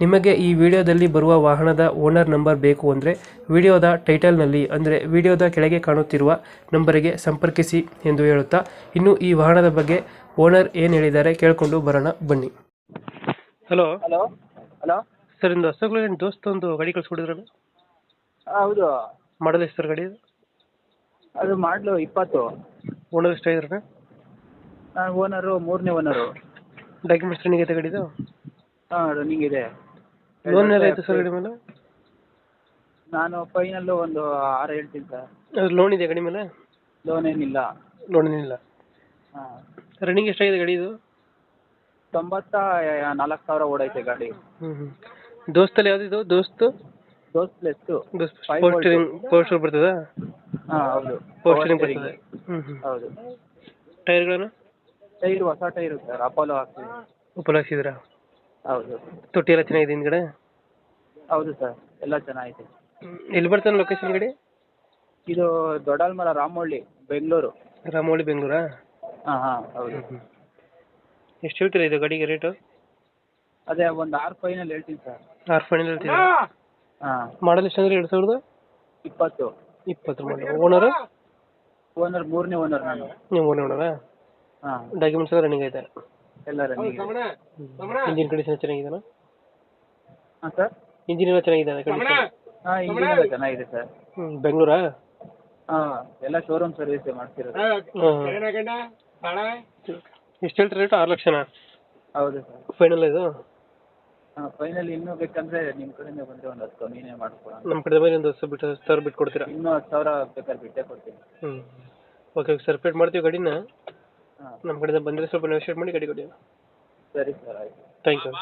ನಿಮಗೆ ಈ ವಿಡಿಯೋದಲ್ಲಿ ಬರುವ ವಾಹನದ ಓನರ್ ನಂಬರ್ ಬೇಕು ಅಂದರೆ ವಿಡಿಯೋದ ಟೈಟಲ್ನಲ್ಲಿ ಅಂದರೆ ವಿಡಿಯೋದ ಕೆಳಗೆ ಕಾಣುತ್ತಿರುವ ನಂಬರಿಗೆ ಸಂಪರ್ಕಿಸಿ ಎಂದು ಹೇಳುತ್ತಾ ಇನ್ನು ಈ ವಾಹನದ ಬಗ್ಗೆ ಓನರ್ ಏನು ಹೇಳಿದ್ದಾರೆ ಕೇಳಿಕೊಂಡು ಬರೋಣ ಬನ್ನಿ. ಹಲೋ. ಹಲೋ. ಹಲೋ. ಸರ್ ಇಂದು ಹೊಸಗಳು ಏನು ದೋಸ್ತ ಒಂದು ಗಾಡಿ ಕಳಿಸ್ಕೊಡಿದ್ರಲ್ಲ? ಹೌದು. ಮಾಡಲ್ ಎಷ್ಟು ಸರ್ ಗಾಡಿ ಅದು ಮಾಡಲು ಇಪ್ಪತ್ತು. ಓನರ್ ಎಷ್ಟಾಗಿದ್ರೆ ನಾನು ಓನರು ಮೂರನೇ ಓನರು. ಡಾಕ್ಯುಮೆಂಟ್ಸ್ ರನ್ನಿಂಗ್ ಐತೆ ಗಾಡಿದು? ಹಾಂ ರನ್ನಿಂಗ್ ಇದೆ. ಲೋನ್ ಎಲ್ಲ ಐತೆ ಸರ್ ಗಾಡಿ ಮೇಲೆ? ನಾನು ಫೈನಲ್ ಒಂದು ಆರು ಹೇಳ್ತೀನಿ ಸರ್ ಲೋನ್ ಇದೆ ಗಾಡಿ ಮೇಲೆ? ಲೋನ್ ಏನಿಲ್ಲ. ಲೋನ್ ಏನಿಲ್ಲ. ಹಾಂ. ರನ್ನಿಂಗ್ ಎಷ್ಟಾಗಿದೆ ಗಾಡಿ ಇದು? ತೊಂಬತ್ತ ನಾಲ್ಕು ಸಾವಿರ ಓಡೈತೆ ಗಾಡಿ. ಹ್ಞೂ ಹ್ಞೂ ದೋಸ್ತಲ್ಲಿ ಯಾವ್ದಿದು ದೋಸ್ತು? ದೋಸ್ plus Dost Five power volt. Steering power steering ಬರ್ತದಾ? ಹಾಂ ಹೌದು. ಪೋಸ್ಟರಿಂಗ್. ಬರ್ತದೆ. ಹ್ಞೂ ಹ್ಞೂ ಹೌದು. ಟೈರ್ಗಳನ್ನು ಟೈರ್ ಹೊಸ ಟೈರು ಸರ್ ಅಪೋಲೋ ಹಾಕ್ತೀವಿ ಉಪಲ್ ಹಾಕ್ಸಿದ್ರಾ ಹೌದು. ತೊಟ್ಟಿ ಎಲ್ಲ ಚೆನ್ನಾಗಿದೆ ಹಿಂದ್ಗಡೆ? ಹೌದು ಸರ್ ಎಲ್ಲ ಚೆನ್ನಾಗಿದೆ. ಎಲ್ಲಿ ಬರ್ತಾನೆ ಲೊಕೇಶನ್ ಗಡಿ? ಇದು ದೊಡ್ಡಲ್ಮರ ರಾಮೋಳ್ಳಿ ಬೆಂಗಳೂರು. ರಾಮೋಳಿ ಬೆಂಗಳೂರಾ? ಹಾಂ ಹಾಂ ಹೌದು. ಎಷ್ಟು ಹೇಳ್ತೀರಾ ಇದು ಗಾಡಿಗೆ ರೇಟು ಅದೇ ಒಂದು ಆರು ಫೈನಲ್ ಹೇಳ್ತೀನಿ ಸರ್. ಆರು ಫೈನಲ್ ಹೇಳ್ತೀನಿ ಹಾಂ. ಮಾಡಲ್ ಎಷ್ಟು ಅಂದ್ರೆ ಎರಡು ಸಾವಿರದ? ಇಪ್ಪತ್ತು. ಇಪ್ಪತ್ತು ಮಾಡಲ್ ಓನರ್ ಓನರ್ ಮೂರನೇ ಓನರ್ ನಾನು. ನೀವು ಓನರ್ ಓನರಾ ಹಾಂ. ಡಾಕ್ಯುಮೆಂಟ್ಸ್ ಎಲ್ಲ ರನ್ನಿಂಗ್ ಐತೆ ಎಲ್ಲ ರನ್ನಿಂಗ್ ಇಂಜಿನ್ ಕಂಡೀಷನ್ ಚೆನ್ನಾಗಿದೆನಾ? ಹಾಂ ಸರ್ ಇಂಜಿನ್ ಎಲ್ಲ ಚೆನ್ನಾಗಿದೆ ಕಂಡೀಷನ್ ಹಾಂ ಇಂಜಿನ್ ಎಲ್ಲ ಚೆನ್ನಾಗಿದೆ ಸರ್ ಬೆಂಗಳೂರ ಬೆಂಗಳೂರಾ? ಹಾಂ ಎಲ್ಲ ಶೋರೂಮ್ ಸರ್ವಿಸ್ ಮಾಡ್ತಿರೋದು. ಎಷ್ಟು ಹೇಳ್ತೀರಾ ರೇಟ್ ಆರು ಲಕ್ಷನಾ? ಹೌದು ಸರ್ ಫೈನಲ್ ಇದು? ಹಾಂ ಫೈನಲ್ ಇನ್ನೂ ಬೇಕಂದ್ರೆ ನಿಮ್ಮ ಕಡೆಯಿಂದ ಬಂದರೆ ಒಂದು ಹತ್ತು ಕಮ್ಮಿನೇ ಮಾಡ್ಕೊಡೋಣ ನಮ್ಮ ಕಡೆ ಮೇಲೆ ಒಂದು ಹತ್ತು ಬಿಟ್ಟು ಹತ್ತು ಸಾವಿರ ಬಿಟ್ಟು ಕೊಡ್ತೀರಾ ಇನ್ನೂ ಹತ್ತು ಸಾವಿರ ಬೇಕಾದ್ರೆ ಬಿಟ್ಟೇ ಕೊಡ್ತೀನಿ. ಹ್ಞೂ ಓಕೆ ಓಕೆ ಸರ್ಪೇಟ್ ಮಾಡ್ತೀವಿ ಗಾಡಿನ. ನಮ್ಮ ಕಡೆ ಬಂದ್ರೆ ಸ್ವಲ್ಪ ನೆಗೋಷಿಯೇಟ್ ಮಾಡಿ ಗಾಡಿ ಕೊಡಿ ಸರಿ ಸರ್ ಆಯಿತು. Thank you